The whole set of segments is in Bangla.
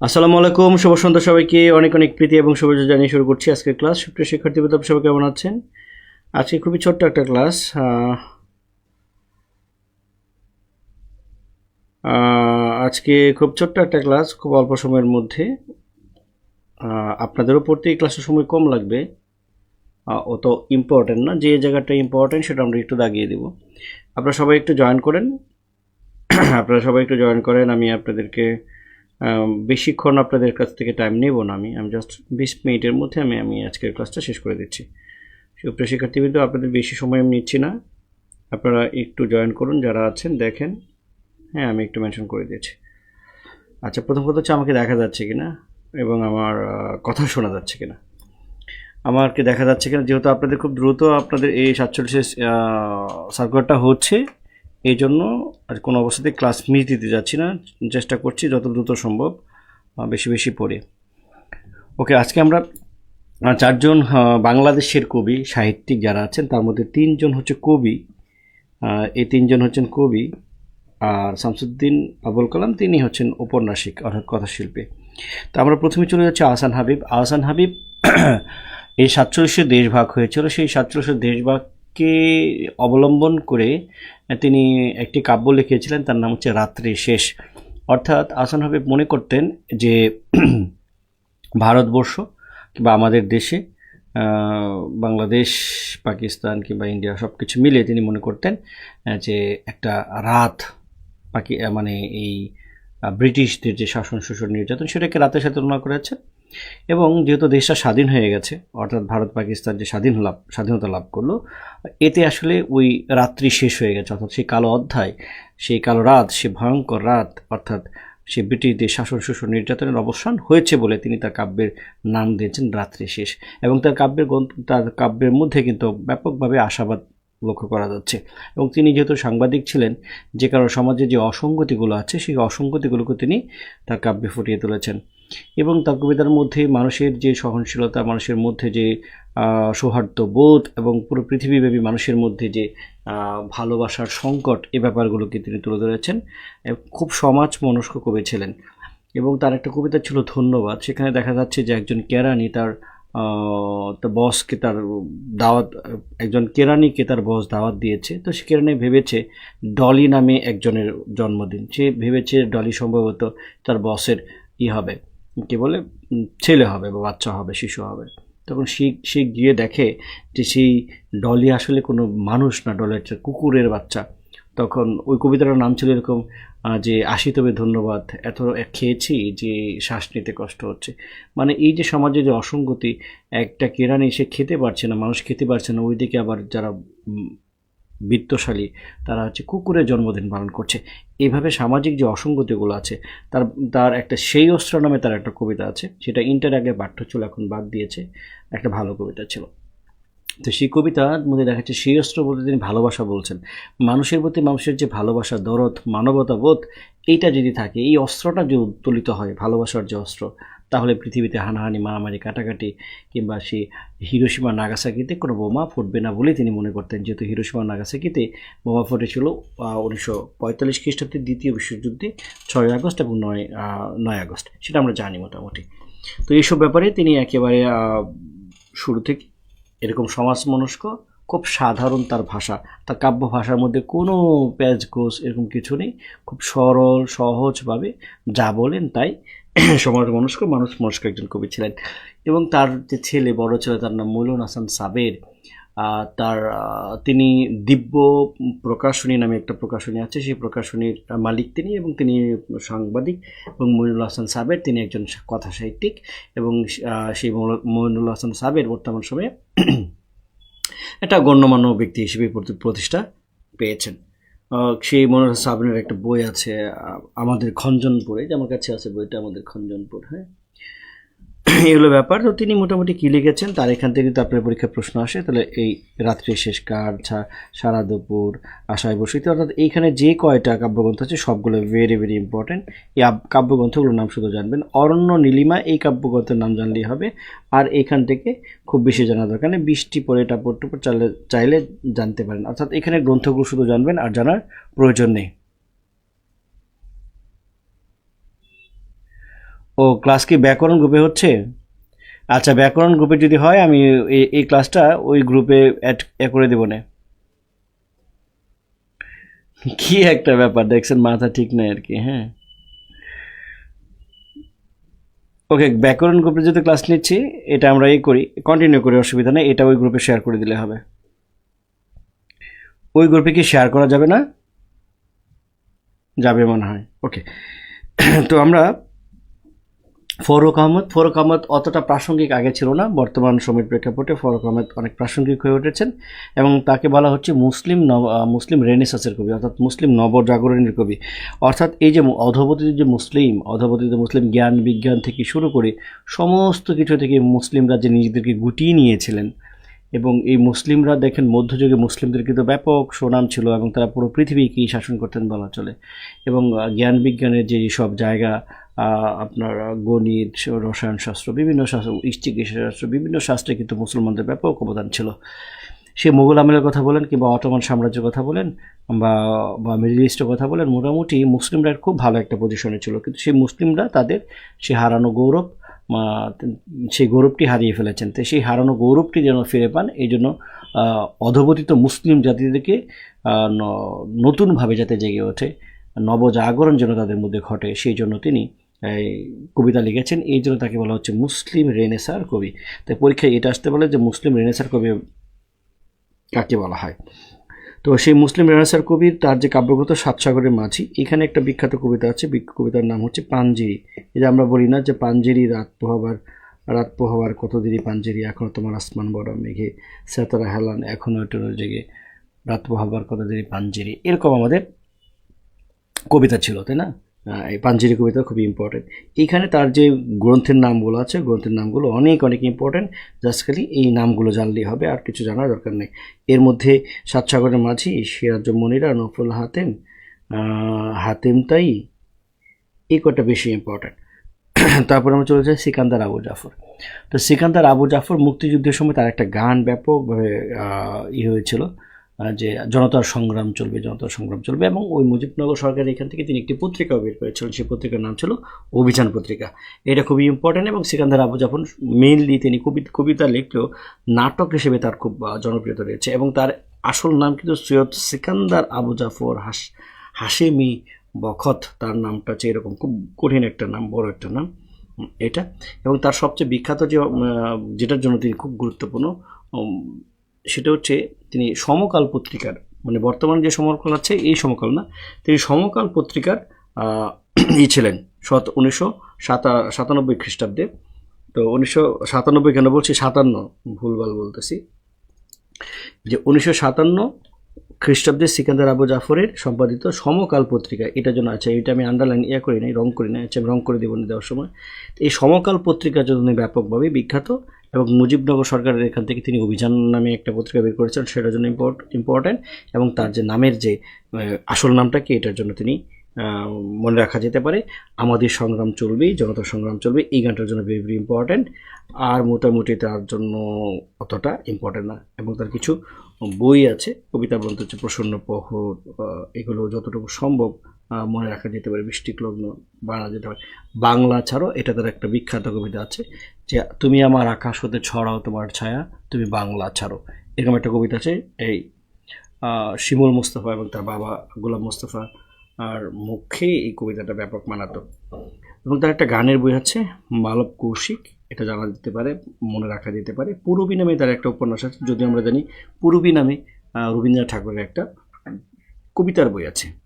আসসালামু আলাইকুম, শুভ সন্ধ্যা সবাইকে। অনেক অনেক প্রীতি এবং শুভেচ্ছা জানিয়ে শুরু করছি আজকের ক্লাস। সুপ্রিয় শিক্ষার্থী বৃন্দ সবাই কেমন আছেন? আজকে খুবই ছোট্ট একটা ক্লাস। আজকে খুব ছোট্ট একটা ক্লাস, খুব অল্প সময়ের মধ্যে। আপনাদেরও পড়তে এই ক্লাসের সময় কম লাগবে। অত ইম্পর্টেন্ট না। যে জায়গাটা ইম্পর্টেন্ট সেটা আমরা একটু দাগিয়ে দেব। আপনারা সবাই একটু জয়েন করেন। আপনারা সবাই একটু জয়েন করেন। আমি আপনাদেরকে বেশিক্ষণ আপনাদের কাছ থেকে টাইম নেব না আমি। আমি জাস্ট বিশ মিনিটের মধ্যে আমি আমি আজকের ক্লাসটা শেষ করে দিচ্ছি। সুপ্রিয় শিক্ষার্থীবৃন্দ, আপনাদের বেশি সময় আমি নিচ্ছি না। আপনারা একটু জয়েন করুন, যারা আছেন, দেখেন। হ্যাঁ আমি একটু মেনশন করে দিয়েছি। আচ্ছা প্রথম কথা হচ্ছে আমাকে দেখা যাচ্ছে কিনা এবং আমার কথা শোনা যাচ্ছে কিনা। আমাকে দেখা যাচ্ছে কিনা, যেহেতু আপনাদের খুব দ্রুত আপনাদের এই সাতচল্লিশের সার্কুলারটা হচ্ছে। এই জন্য আর কোনো অবস্থাতে ক্লাস মিস দিতে যাচ্ছি না। চেষ্টা করছি যত দ্রুত সম্ভব বেশি বেশি পড়ে। ওকে, আজকে আমরা চারজন বাংলাদেশের কবি, সাহিত্যিক যারা আছেন, তার মধ্যে তিনজন হচ্ছে কবি। এই তিনজন হচ্ছেন কবি। আর শামসুদ্দিন আবুল কালাম, তিনি হচ্ছেন ঔপন্যাসিক অর্থাৎ কথাশিল্পী। তো আমরা প্রথমে চলে যাচ্ছি আহসান হাবিব। আহসান হাবিব, এই সাতচল্লিশে দেশভাগ হয়েছিল। সেই সাতচল্লিশে দেশভাগকে অবলম্বন করে তিনি একটি কাব্য লিখেছিলেন তার নাম হচ্ছে রাত্রি শেষ। অর্থাৎ আহসান হাবিব মনে করতেন যে ভারতবর্ষ কিংবা আমাদের দেশে বাংলাদেশ, পাকিস্তান কিংবা ইন্ডিয়া সব কিছু মিলিয়ে তিনি মনে করতেন যে একটা রাত পাকি মানে এই ব্রিটিশদের যে শাসন শোষণ নির্যাতন, সেটাকে রাতের সাথে তুলনা করেছে এবং যেহেতু দেশটা স্বাধীন হয়ে গেছে, অর্থাৎ ভারত পাকিস্তান যে স্বাধীন লাভ, স্বাধীনতা লাভ করল, এতে আসলে ওই রাত্রি শেষ হয়ে গেছে, অর্থাৎ সেই কালো অধ্যায়, সেই কালো রাত, সে ভয়ঙ্কর রাত, অর্থাৎ সে ব্রিটিশদের শাসন, শোষণ, নির্যাতনের অবসান হয়েছে বলে তিনি তার কাব্যের নাম দিয়েছেন রাত্রি শেষ। এবং তার কাব্যের তার কাব্যের মধ্যে কিন্তু ব্যাপকভাবে আশাবাদ লক্ষ্য করা যাচ্ছে। এবং তিনি যেহেতু সাংবাদিক ছিলেন, যে কারণে সমাজে যে অসঙ্গতিগুলো আছে, সেই অসঙ্গতিগুলোকে তিনি তার কাব্যে ফুটিয়ে তুলেছেন। এবং তার কবিতার মধ্যে মানুষের যে সহনশীলতা মানুষের মধ্যে যে আহ, সৌহার্দ্যবোধ এবং পুরো পৃথিবীব্যাপী মানুষের মধ্যে যে ভালোবাসার সংকট এ ব্যাপারগুলোকে তিনি তুলে ধরেছেন। খুব সমাজ মনস্ক কবি ছিলেন এবং তার একটা কবিতা ছিল ধন্যবাদ। সেখানে দেখা যাচ্ছে যে একজন কেরানি তার বসকে তার দাওয়াত একজন কেরানিকে তার বস দাওয়াত দিয়েছে। তো সে কেরানি ভেবেছে ডলি নামে একজনের জন্মদিন। সে ভেবেছে ডলি সম্ভবত তার বসের ই হবে। কি বলে ছেলে হবে বা বাচ্চা হবে, শিশু হবে। তখন সে সে গিয়ে দেখে যে সেই ডলি আসলে কোনো মানুষ না, ডলি হচ্ছে কুকুরের বাচ্চা। তখন ওই কবিতাটার নাম ছিল এরকম যে আসি তবে ধন্যবাদ, এত খেয়েছি যে শ্বাস নিতে কষ্ট হচ্ছে। মানে এই যে সমাজে যে অসঙ্গতি, একটা কেরানি সে খেতে পারছে না, মানুষ খেতে পারছে না, ওইদিকে আবার যারা বিত্তশালী, তারা হচ্ছে কুকুরের জন্মদিন পালন করছে। এভাবে সামাজিক যে অসঙ্গতিগুলো আছে, তার তার একটা সেই অস্ত্র নামে তার একটা কবিতা আছে, সেটা ইন্টার আগে পাঠ্য ছিল এখন বাদ দিয়েছে, একটা ভালো কবিতা ছিল। তো সেই কবিতার মধ্যে দেখা যাচ্ছে সেই অস্ত্র বলতে তিনি ভালোবাসা বলছেন। মানুষের প্রতি মানুষের যে ভালোবাসা, দরদ, মানবতাবোধ, এইটা যদি থাকে, এই অস্ত্রটা যদি উত্তোলিত হয়, ভালোবাসার যে অস্ত্র তাহলে পৃথিবীতে হানাহানি, মারামারি, কাটাকাটি কিংবা সে হিরোসীমা নাগাসাকিতে কোনো বোমা ফুটবে না বলেই তিনি মনে করতেন। যেহেতু হিরোসীমা নাগাসাকিতে বোমা ফুটেছিল উনিশশো পঁয়তাল্লিশ খ্রিস্টাব্দের দ্বিতীয় বিশ্বযুদ্ধে ছয় আগস্ট এবং নয় নয় আগস্ট, সেটা আমরা জানি মোটামুটি। তো এইসব ব্যাপারে তিনি একেবারে শুরু থেকে এরকম সমাজ মনস্ক খুব সাধারণ তার ভাষা, তার কাব্য ভাষার মধ্যে কোনো প্যাচ গোস এরকম কিছু নেই, খুব সরল, সহজভাবে যা বলেন তাই সমাজ মনস্ক মানুষ মনস্ক একজন কবি ছিলেন। এবং তার যে ছেলে, বড় ছেলে, তার নাম মৌলন হাসান সাবের তার তিনি দিব্য প্রকাশনী নামে একটা প্রকাশনী আছে। সেই প্রকাশনীর মালিক তিনি এবং তিনি সাংবাদিক এবং মইনুল হাসান সাবের তিনি একজন কথা সাহিত্যিক এবং সেই মইনুল হাসান সাবের বর্তমান সময়ে একটা গণ্যমান্য ব্যক্তি হিসেবে প্রতিষ্ঠা পেয়েছেন। সেই মনোজ সাবনের একটা বই আছে আমাদের খঞ্জনপুরে, যে আমার কাছে আছে বইটা আমাদের খঞ্জনপুর হ্যাঁ? এগুলো ব্যাপার। তো তিনি মোটামুটি কী লিখেছেন? তার এখান থেকে যদি আপনার পরীক্ষায় প্রশ্ন আসে, তাহলে এই রাত্রি শেষ কার সারা দুপুর, আশায় বসিতে, অর্থাৎ এইখানে যে কয়টা কাব্যগ্রন্থ আছে, সবগুলো ভেরি ভেরি ইম্পর্টেন্ট এই কাব্যগ্রন্থগুলোর নাম শুধু জানবেন। অরণ্য নীলিমা এই কাব্যগ্রন্থের নাম জানলেই হবে। আর এখান থেকে খুব বেশি জানা দরকার নেই। বৃষ্টি পরে টাপড় টুপড় চাইলে চাইলে জানতে পারেন। অর্থাৎ এখানে গ্রন্থগুলো শুধু জানবেন আর জানার প্রয়োজন নেই। ও ক্লাস কি ব্যাকরণ গ্রুপে হচ্ছে? আচ্ছা ব্যাকরণ গ্রুপে যদি হয়, আমি এই ক্লাসটা ওই গ্রুপে অ্যাড করে দেবো না। কি একটা ব্যাপার, দেখছেন মাথা ঠিক নাই আর কি হ্যাঁ। ওকে, ব্যাকরণ গ্রুপে যদি ক্লাস নিচ্ছি, এটা আমরা এই করি কন্টিনিউ করি, অসুবিধা নেই, এটা ওই গ্রুপে শেয়ার করে দিলে হবে। ওই গ্রুপে কি শেয়ার করা যাবে না? যাবে মনে হয় ওকে তো আমরা ফরুক আহমদ ফরুক আহমদ অতটা প্রাসঙ্গিক আগে ছিল না, বর্তমান সময়ের প্রেক্ষাপটে ফরুক আহমদ অনেক প্রাসঙ্গিক হয়ে উঠেছেন এবং তাকে বলা হচ্ছে মুসলিম নব মুসলিম রেনেসাসের কবি, অর্থাৎ মুসলিম নবজাগরণের কবি। অর্থাৎ এই যে অধবতীত যে মুসলিম অধবতীত মুসলিম জ্ঞান, বিজ্ঞান থেকে শুরু করে সমস্ত কিছু থেকে মুসলিমরা যে নিজেদেরকে গুটিয়ে নিয়েছিলেন এবং এই মুসলিমরা দেখেন মধ্যযুগে মুসলিমদের কিন্তু ব্যাপক সুনাম ছিল এবং তারা পুরো পৃথিবীকেই শাসন করতেন বলা চলে এবং জ্ঞান বিজ্ঞানের যে সব জায়গা আপনার গণিত রসায়ন শাস্ত্র বিভিন্ন শাস্ত্র চিকিৎসা শাস্ত্র বিভিন্ন শাস্ত্রে কিন্তু মুসলমানদের ব্যাপক অবদান ছিল। সে মোগল আমলের কথা বলেন কিংবা অটোমান সাম্রাজ্যের কথা বলেন বা বা মিডল ইস্টের কথা বলেন মোটামুটি মুসলিমরা খুব ভালো একটা পজিশনে ছিল। কিন্তু সেই মুসলিমরা তাদের সে হারানো গৌরব সেই গৌরবটি হারিয়ে ফেলেছেন। তো সেই হারানো গৌরবটি যেন ফিরে পান এই জন্য আহ, অধপতিত মুসলিম জাতিদেরকে নতুনভাবে যাতে জেগে ওঠে নবজাগরণ যেন তাদের মধ্যে ঘটে সেই জন্য তিনি কবিতা লিখেছেন। এই জন্য তাকে বলা হচ্ছে মুসলিম রেনেসার কবি। তাই পরীক্ষায় এটা আসতে বলে যে মুসলিম রেনেসার কবি কাকে বলা হয়? তো সেই মুসলিম রেনেসার কবির তার যে কাব্যগ্রন্থ সাতসাগরের মাঝি, এখানে একটা বিখ্যাত কবিতা আছে। কবিতার নাম হচ্ছে পাঞ্জেরি। এই যে আমরা বলি না যে পাঞ্জেরি রাত পোহাবার রাত পোহাবার কত দেরি পাঞ্জেরি এখনও তোমার আসমান বড় মেঘে, সেতারা হেলান এখনও এটার জেগে, রাত পোহাবার কত দেরি পাঞ্জেরি। এরকম আমাদের কবিতা ছিল, তাই না? এই পাঞ্জেরি কবিতা খুবই ইম্পর্টেন্ট এইখানে তার যে গ্রন্থের নামগুলো আছে, গ্রন্থের নামগুলো অনেক অনেক ইম্পর্টেন্ট জাস্ট খালি এই নামগুলো জানলেই হবে, আর কিছু জানার দরকার নেই। এর মধ্যে সাতসাগরের মাঝি, সিরাজ মনিরা নফরুল হাতেম হাতেম তাই, এই কটা বেশি ইম্পর্টেন্ট তারপর আমরা চলে যাই সিকান্দার আবু জাফর। তো সিকান্দার আবু জাফর মুক্তিযুদ্ধের সময় তার একটা গান ব্যাপকভাবে ই হয়েছিল। যে জনতার সংগ্রাম চলবে, জনতার সংগ্রাম চলবে এবং ওই মুজিবনগর সরকার এখান থেকে তিনি একটি পত্রিকাও বের করেছিলেন। সেই পত্রিকার নাম ছিল অভিযান পত্রিকা। এটা খুবই ইম্পর্ট্যান্ট এবং সিকান্দার আবু জাফর মেইনলি তিনি কবিতা কবিতা লিখলেও নাটক হিসেবে তার খুব জনপ্রিয়তা রয়েছে এবং তার আসল নাম কিন্তু সৈয়দ সিকান্দার আবু জাফর হাস, হাশেমি বখত। তার নামটা হচ্ছে এরকম খুব কঠিন একটা নাম, বড় একটা নাম, এটা। এবং তার সবচেয়ে বিখ্যাত যে যেটার জন্য তিনি খুব গুরুত্বপূর্ণ সেটা হচ্ছে তিনি সমকাল পত্রিকার মানে বর্তমান যে সমকাল আছে এই সমকাল না, তিনি সমকাল পত্রিকার ই ছিলেন শত উনিশশো সাতা, সাতানব্বই খ্রিস্টাব্দে। তো উনিশশো সাতানব্বই কেন বলছি? সাতান্ন, ভুলভাল বলতেছি। যে উনিশশো সাতান্ন খ্রিস্টাব্দে সিকান্দার আবু জাফরের সম্পাদিত সমকাল পত্রিকা, এটা জন্য আছে, এটা আমি আন্ডারলাইন ইয়ে করি নাই, রং করি নাই আচ্ছা আমি রং করে দেবো দেওয়ার সময়। এই সমকাল পত্রিকার জন্য ব্যাপকভাবে বিখ্যাত এবং মুজিবনগর সরকারের এখান থেকে তিনি অভিযান নামে একটা পত্রিকা বের করেছেন সেটার জন্য ইম্পর্ট্যান্ট এবং তার যে নামের যে আসল নামটা কি এটার জন্য তিনি মনে রাখা যেতে পারে। আমাদের সংগ্রাম চলবেই জনতার সংগ্রাম চলবে এই গানটার জন্য ভেরি ভেরি ইম্পর্ট্যান্ট আর মোটামুটি তার জন্য অতটা ইম্পর্ট্যান্ট না এবং তার কিছু বই আছে কবিতা গ্রন্থ হচ্ছে প্রসন্ন প্রহর আহ, এগুলো যতটুকু সম্ভব মনে রাখা যেতে পারে বৃষ্টিক লগ্ন বানা যেতে পারে। বাংলা ছাড়াও এটা তার একটা বিখ্যাত কবিতা আছে যে, তুমি আমার আকাশ হতে ছড়াও তোমার ছায়া, তুমি বাংলা ছাড়ো। এরকম একটা কবিতা আছে, এই শিমুল মুস্তফা এবং তার বাবা গোলাম মুস্তফা আর মুখে এই কবিতাটা ব্যাপক মানাতো। এবং তার একটা গানের বই আছে, মালব কৌশিক, এটা জানা যেতে পারে, মনে রাখা যেতে পারে। পুরবী নামে তার একটা উপন্যাস আছে যদি আমরা জানি পুরবী নামে রবীন্দ্রনাথ ঠাকুরের একটা কবিতার বই আছে।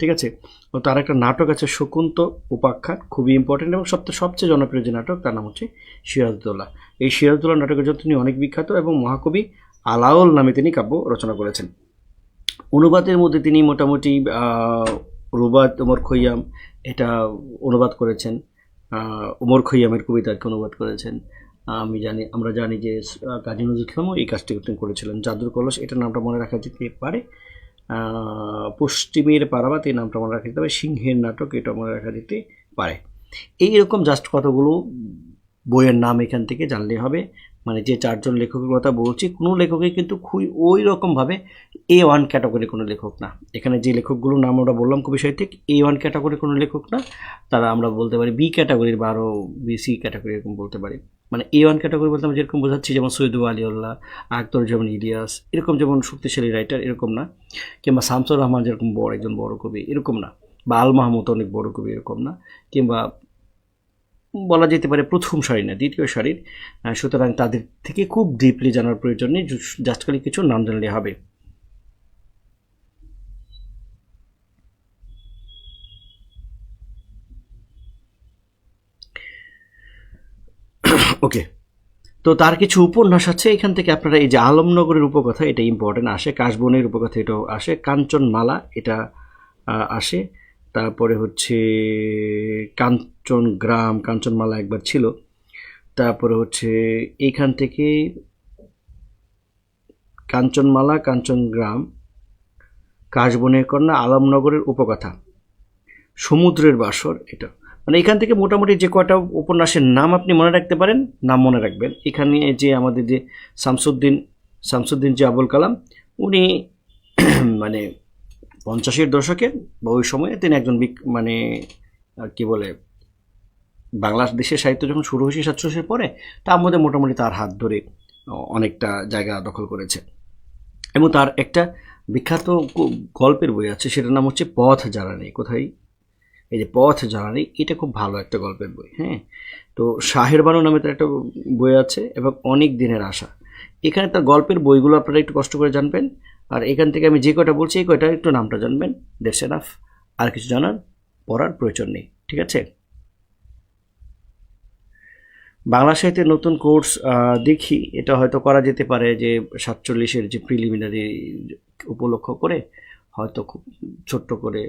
ঠিক আছে? ও তার একটা নাটক আছে শকুন্ত উপাখ্যান, খুবই ইম্পর্টেন্ট এবং সবচেয়ে সবচেয়ে জনপ্রিয় যে নাটক, তার নাম হচ্ছে সিরাজদৌল্লা এই সিরাজদৌল্লা নাটকের জন্য তিনি অনেক বিখ্যাত এবং মহাকবি আলাওল নামে তিনি কাব্য রচনা করেছেন। অনুবাদের মধ্যে তিনি মোটামুটি রুবাত ওমর খৈয়াম, এটা অনুবাদ করেছেন। ওমর খৈয়ামের কবিতাকে অনুবাদ করেছেন। আমি জানি, আমরা জানি যে কাজী নজরুল ইসলামও এই কাজটি করেছিলেন। জাদুর কলস এটা নামটা মনে রাখা যেতে পারে। পশ্চিমের পারাবাত এই নামটা মনে রাখা যেতে পারে, সিংহের নাটক, এটা মনে রাখা যেতে পারে। এইরকম জাস্ট কতগুলো বইয়ের নাম এখান থেকে জানলে হবে। মানে যে চারজন লেখকের কথা বলছি, কোনো লেখকই কিন্তু খুবই ওই রকমভাবে এ ওয়ান ক্যাটাগরি কোনো লেখক না। এখানে যে লেখকগুলোর নাম আমরা বললাম কবি সাহিত্যিক এ ওয়ান ক্যাটাগরি কোনো লেখক না। তারা আমরা বলতে পারি বি ক্যাটাগরির বা আরও বিসি ক্যাটাগরি এরকম বলতে পারি। মানে এ ওয়ান ক্যাটাগরি বলতে আমি যেরকম বোঝাচ্ছি, যেমন সৈয়দ আলিউল্লাহ আক্তর যেমন ইলিয়াস, এরকম যেমন শক্তিশালী রাইটার এরকম না। কিংবা শামসুর রহমান যেরকম বড়, একজন বড় কবি, এরকম না। বা আল মাহমুদ অনেক বড় কবি, এরকম না। কিংবা বলা যেতে পারে প্রথম সারি না, দ্বিতীয় সারির। সুতরাং তাদের থেকে খুব ডিপলি জানার প্রয়োজন নেই জাস্ট খালি কিছু নাম জানলে হবে। ওকে তো তার কিছু উপন্যাস আছে, এখান থেকে আপনারা এই যে আলমনগরের উপকথা, এটা ইম্পর্টেন্ট আসে, কাশবনের উপকথা এটাও আসে, কাঞ্চনমালা এটা আসে, তারপরে হচ্ছে কাঞ্চন গ্রাম কাঞ্চনমালা একবার ছিল, তারপরে হচ্ছে এইখান থেকে কাঞ্চনমালা, কাঞ্চনগ্রাম, কাশবনের কন্যা, আলমনগরের উপকথা, সমুদ্রের বাসর এটা। মানে এখান থেকে মোটামুটি যে কয়টা উপন্যাসের নাম আপনি মনে রাখতে পারেন? নাম মনে রাখবেন। এখানে যে আমাদের যে শামসুদ্দিন শামসুদ্দিন যে আবুল কালাম, উনি মানে পঞ্চাশের দশকে বা ওই সময়ে তিনি একজন মানে কি বলে বাংলাদেশের সাহিত্য যখন শুরু হয়েছে সাতশোশের পরে, তার মধ্যে মোটামুটি তার হাত ধরে অনেকটা জায়গা দখল করেছে। এবং তার একটা বিখ্যাত গল্পের বই আছে, সেটার নাম হচ্ছে পথ জ্বালানি। কোথায়? এই যে পথ জ্বালানি এটা খুব ভালো একটা গল্পের বই হ্যাঁ? তো শাহের বানু নামে তার একটা বই আছে এবং অনেক দিনের আশা। এখানে তার গল্পের বইগুলো আপনারা একটু কষ্ট করে জানবেন। আর এখান থেকে আমি যে কয়টা বলছি, এই কয়টা একটু নামটা জানবেন। দ্যাটস এনাফ আর কিছু জানার পড়ার প্রয়োজন নেই, ঠিক আছে? বাংলা সাহিত্যের নতুন কোর্স দেখি। এটা হয়তো করা যেতে পারে যে সাতচল্লিশের যে প্রিলিমিনারি উপলক্ষ করে, হয়তো খুব ছোট্ট করে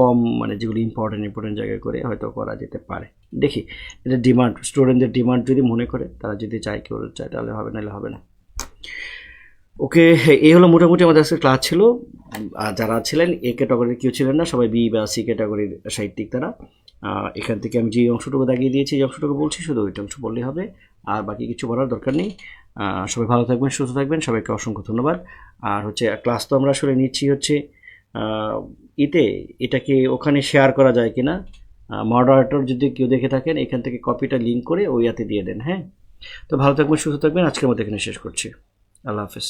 কম মানে যেগুলো ইম্পর্টেন্ট ইম্পর্টেন্ট জায়গায় করে হয়তো করা যেতে পারে। দেখি, এটা ডিমান্ড স্টুডেন্টদের ডিমান্ড যদি মনে করে, তারা যদি চায়, কেউ চায়, তাহলে হবে, নাহলে হবে না। ওকে, এই হলো মোটামুটি আমাদের আজকে ক্লাস ছিল। আর যারা ছিলেন, এ ক্যাটাগরির কেউ ছিলেন না, সবাই বি বা সি ক্যাটাগরির সাহিত্যিক তারা। এখান থেকে আমি যে অংশটুকু দাগিয়ে দিয়েছি, যে অংশটুকু বলছি, শুধু ওইটা অংশ বললেই হবে। আর বাকি কিছু বলার দরকার নেই। সবাই ভালো থাকবেন, সুস্থ থাকবেন। সবাইকে অসংখ্য ধন্যবাদ। আর হচ্ছে ক্লাস তো আমরা আসলে নিচ্ছি হচ্ছে ইতে এটাকে ওখানে শেয়ার করা যায় কিনা মডারেটর যদি কেউ দেখে থাকেন, এখান থেকে কপিটা লিঙ্ক করে ওই ইয়াতে দিয়ে দেন হ্যাঁ? তো ভালো থাকবেন, সুস্থ থাকবেন, আজকের মতো এখানে শেষ করছি। আল্লাহ হাফেজ।